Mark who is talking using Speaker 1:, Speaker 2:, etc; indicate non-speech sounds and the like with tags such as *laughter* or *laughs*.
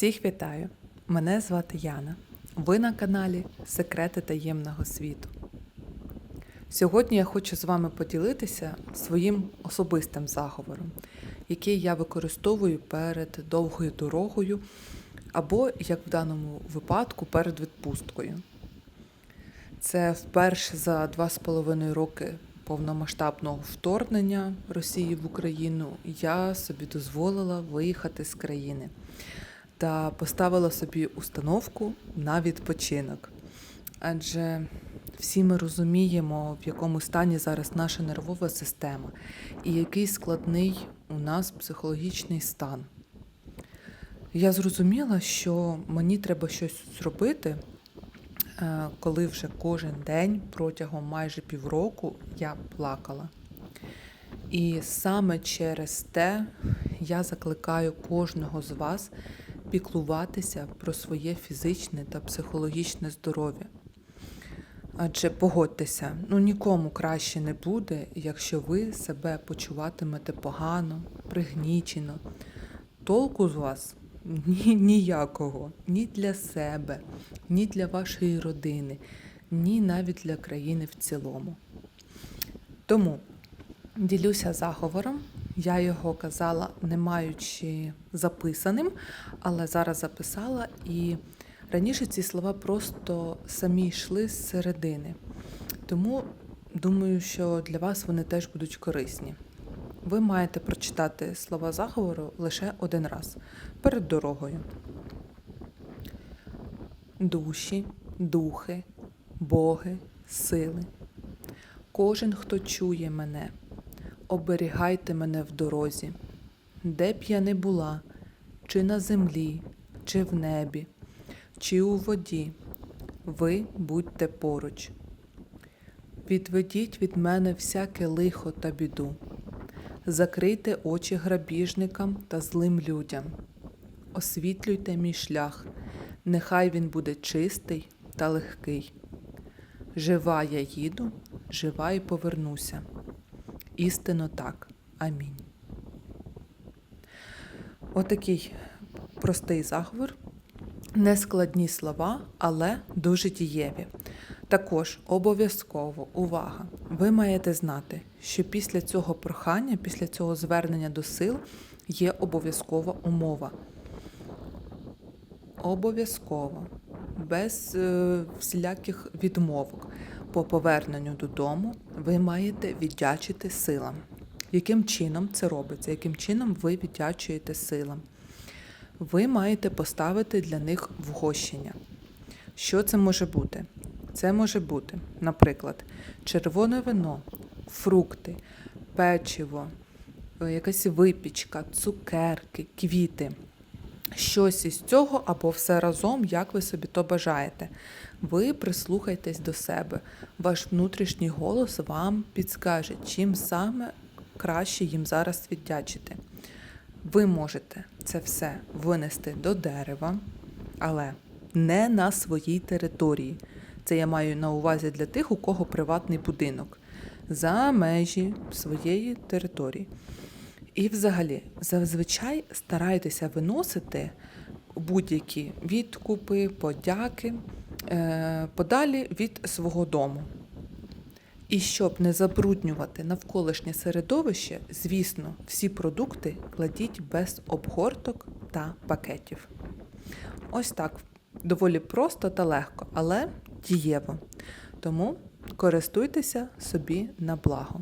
Speaker 1: Всіх вітаю! Мене звати Яна. Ви на каналі Секрети таємного світу. Сьогодні я хочу з вами поділитися своїм особистим заговором, який я використовую перед довгою дорогою, або, як в даному випадку, перед відпусткою. Це вперше за два з половиною роки повномасштабного вторгнення Росії в Україну я собі дозволила виїхати з країни та поставила собі установку на відпочинок. Адже всі ми розуміємо, в якому стані зараз наша нервова система і який складний у нас психологічний стан. Я зрозуміла, що мені треба щось зробити, е, коли вже кожен день протягом майже півроку я плакала. І саме через те я закликаю кожного з вас піклуватися про своє фізичне та психологічне здоров'я. Адже погодьтеся, ну нікому краще не буде, якщо ви себе почуватимете погано, пригнічено. Толку з вас *laughs* ні, ніякого, ні для себе, ні для вашої родини, ні навіть для країни в цілому. Тому ділюся заговором. Я його казала, не маючи записаним, але зараз записала. І раніше ці слова просто самі йшли з середини. Тому думаю, що для вас вони теж будуть корисні. Ви маєте прочитати слова заговору лише один раз перед дорогою. Душі, духи, боги, сили. Кожен, хто чує мене, оберігайте мене в дорозі, де б я не була, чи на землі, чи в небі, чи у воді, ви будьте поруч. Відведіть від мене всяке лихо та біду, закрийте очі грабіжникам та злим людям, освітлюйте мій шлях, нехай він буде чистий та легкий. Жива я їду, жива і повернуся. Істинно так. Амінь. Отакий простий заговор. Нескладні слова, але дуже дієві. Також обов'язково увага! Ви маєте знати, що після цього прохання, після цього звернення до сил є обов'язкова умова. Обов'язково, без е, всіляких відмовок. По поверненню додому ви маєте віддячити силам. Яким чином це робиться? Яким чином ви віддячуєте силам? Ви маєте поставити для них вгощення. Що це може бути? Це може бути, наприклад, червоне вино, фрукти, печиво, е, якась випічка, цукерки, квіти. Щось із цього або все разом, як ви собі то бажаєте. Ви прислухайтесь до себе. Ваш внутрішній голос вам підскаже, чим саме краще їм зараз віддячити. Ви можете це все винести до дерева, але не на своїй території. Це я маю на увазі для тих, у кого приватний будинок, за межі своєї території. І взагалі, зазвичай старайтеся виносити будь-які відкупи, подяки подалі від свого дому. І щоб не забруднювати навколишнє середовище, звісно, всі продукти кладіть без обгорток та пакетів. Ось так, доволі просто та легко, але дієво. Тому користуйтеся собі на благо.